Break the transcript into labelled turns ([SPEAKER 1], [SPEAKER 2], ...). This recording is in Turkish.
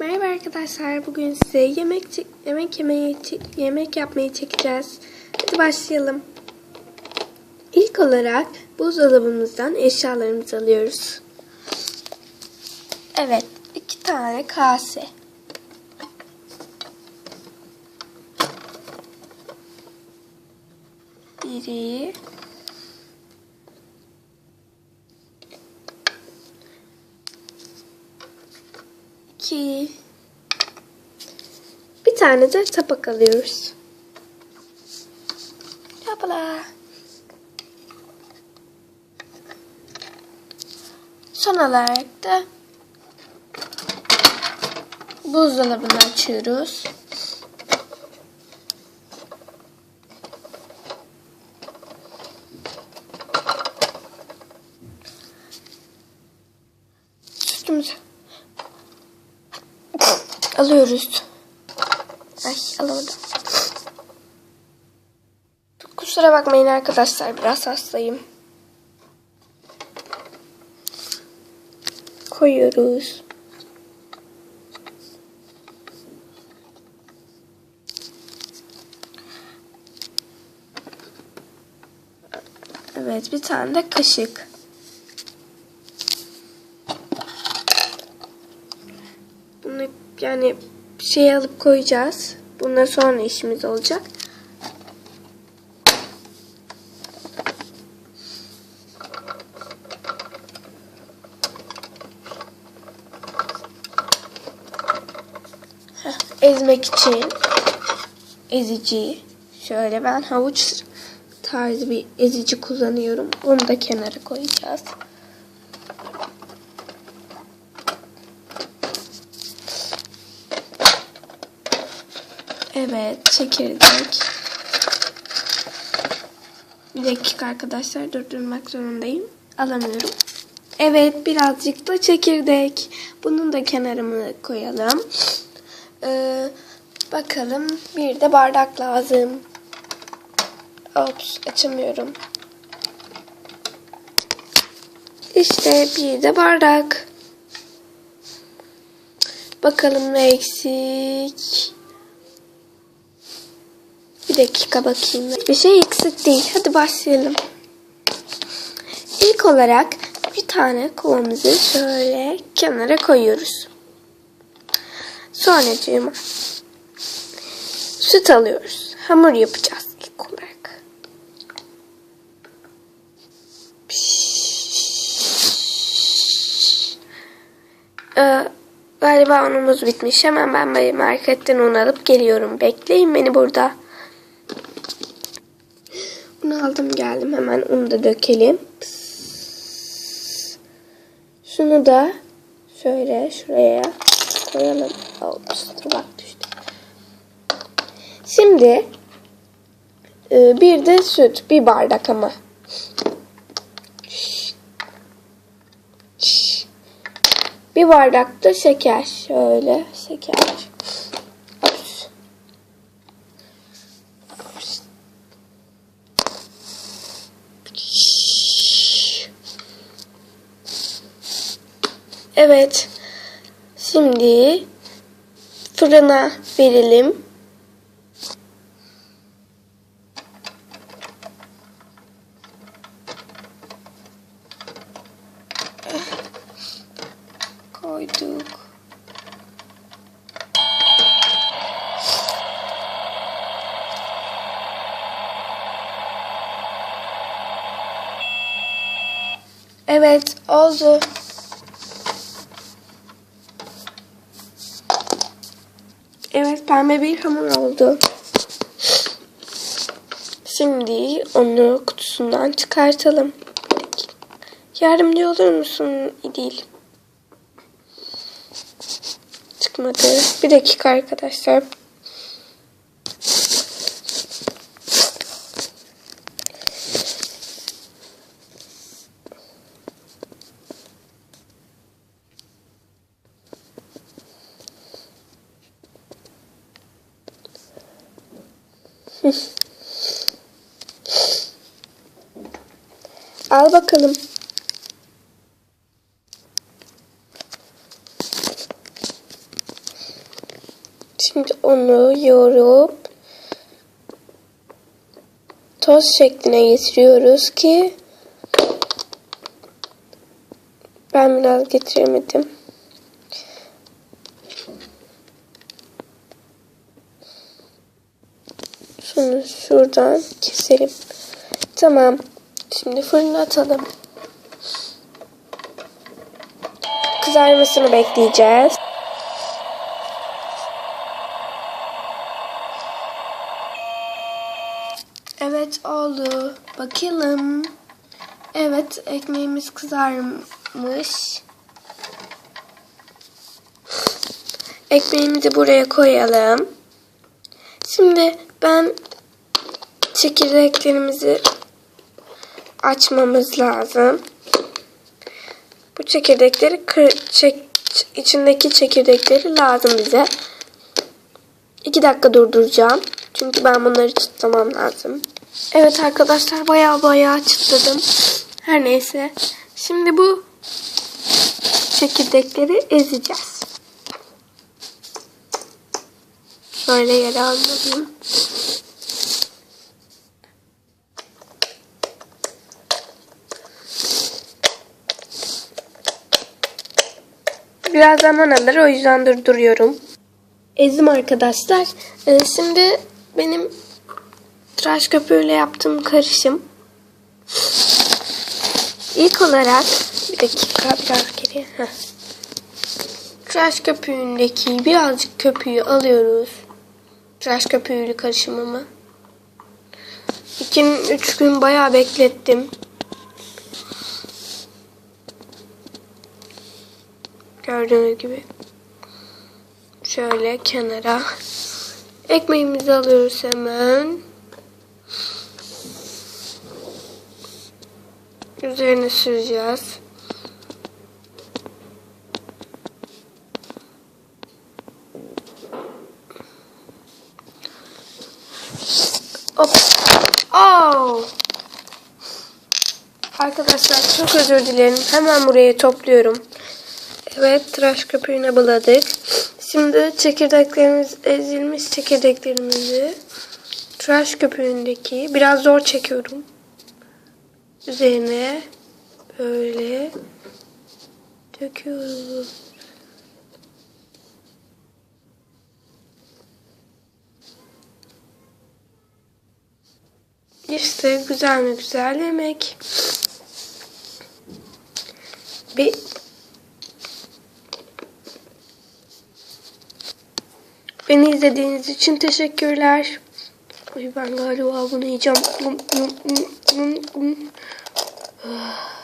[SPEAKER 1] Merhaba arkadaşlar. Bugün size yemek yemek yemeyi yemek yapmayı çekeceğiz. Hadi başlayalım. İlk olarak buzdolabımızdan eşyalarımızı alıyoruz. Evet, iki tane kase. Biri iki bir tane de tabak alıyoruz. Yapala. Son olarak da buzdolabını açıyoruz. Alıyoruz. Ay alamadım. Kusura bakmayın arkadaşlar biraz hastayım. Koyuyoruz. Evet bir tane de kaşık. Bunu yani şey alıp koyacağız. Bunlar sonra işimiz olacak. Ezmek için ezici. Şöyle ben havuç tarzı bir ezici kullanıyorum. Onu da kenara koyacağız. Evet, çekirdek. Bir dakika arkadaşlar durdurmak zorundayım. Alamıyorum. Evet, birazcık da çekirdek. Bunun da kenarını koyalım. Ee, bakalım, bir de bardak lazım. Ops, açamıyorum. İşte bir de bardak. Bakalım ne eksik. Dakika bakayım. Bir şey eksik değil. Hadi başlayalım. İlk olarak bir tane kovamızı şöyle kenara koyuyoruz. Sonra süt alıyoruz. Hamur yapacağız ilk olarak. Ee, galiba unumuz bitmiş. Hemen ben marketten un alıp geliyorum. Bekleyin beni burada. Aldım geldim. Hemen unu da dökelim. Şunu da şöyle şuraya koyalım. Ops, bak düştü. Şimdi e, bir de süt. Bir bardak ama. Bir bardak da şeker. Şöyle şeker. Ops. Evet. Şimdi fırına verelim. Koyduk. Evet oldu. Evet pembe bir hamur oldu. Şimdi onu kutusundan çıkartalım. Yardımcı olur musun İdil? Çıkmadı. Bir dakika arkadaşlar. Al bakalım. Şimdi onu yoğurup toz şekline getiriyoruz ki ben biraz getiremedim. Şunu şuradan keselim. Tamam. Şimdi fırına atalım. Kızarmasını bekleyeceğiz. Evet oldu. Bakalım. Evet ekmeğimiz kızarmış. Ekmeğimizi buraya koyalım. Şimdi ben çekirdeklerimizi açmamız lazım. Bu çekirdekleri kır, çek, içindeki çekirdekleri lazım bize. İki dakika durduracağım. Çünkü ben bunları çıtlamam lazım. Evet arkadaşlar baya baya çıtladım. Her neyse. Şimdi bu çekirdekleri ezeceğiz. Şöyle yere almalıyım. Biraz zaman alır o yüzden durduruyorum. Ezdim arkadaşlar. Ee, şimdi benim tıraş köpüğüyle yaptığım karışım. İlk olarak bir dakika biraz geriye. Heh. Tıraş köpüğündeki birazcık köpüğü alıyoruz. Tıraş köpüğüyle karışımımı. 2-3 gün bayağı beklettim. Gördüğünüz gibi. Şöyle kenara. Ekmeğimizi alıyoruz hemen. Üzerine süreceğiz. Hop. Arkadaşlar çok özür dilerim. Hemen buraya topluyorum. Evet tıraş köpüğüne buladık. Şimdi çekirdeklerimiz ezilmiş çekirdeklerimizi tıraş köpüğündeki biraz zor çekiyorum. Üzerine böyle döküyorum. İşte güzel mi güzel yemek. Bir Beni izlediğiniz için teşekkürler. Ay ben galiba bunu yiyeceğim. Ah.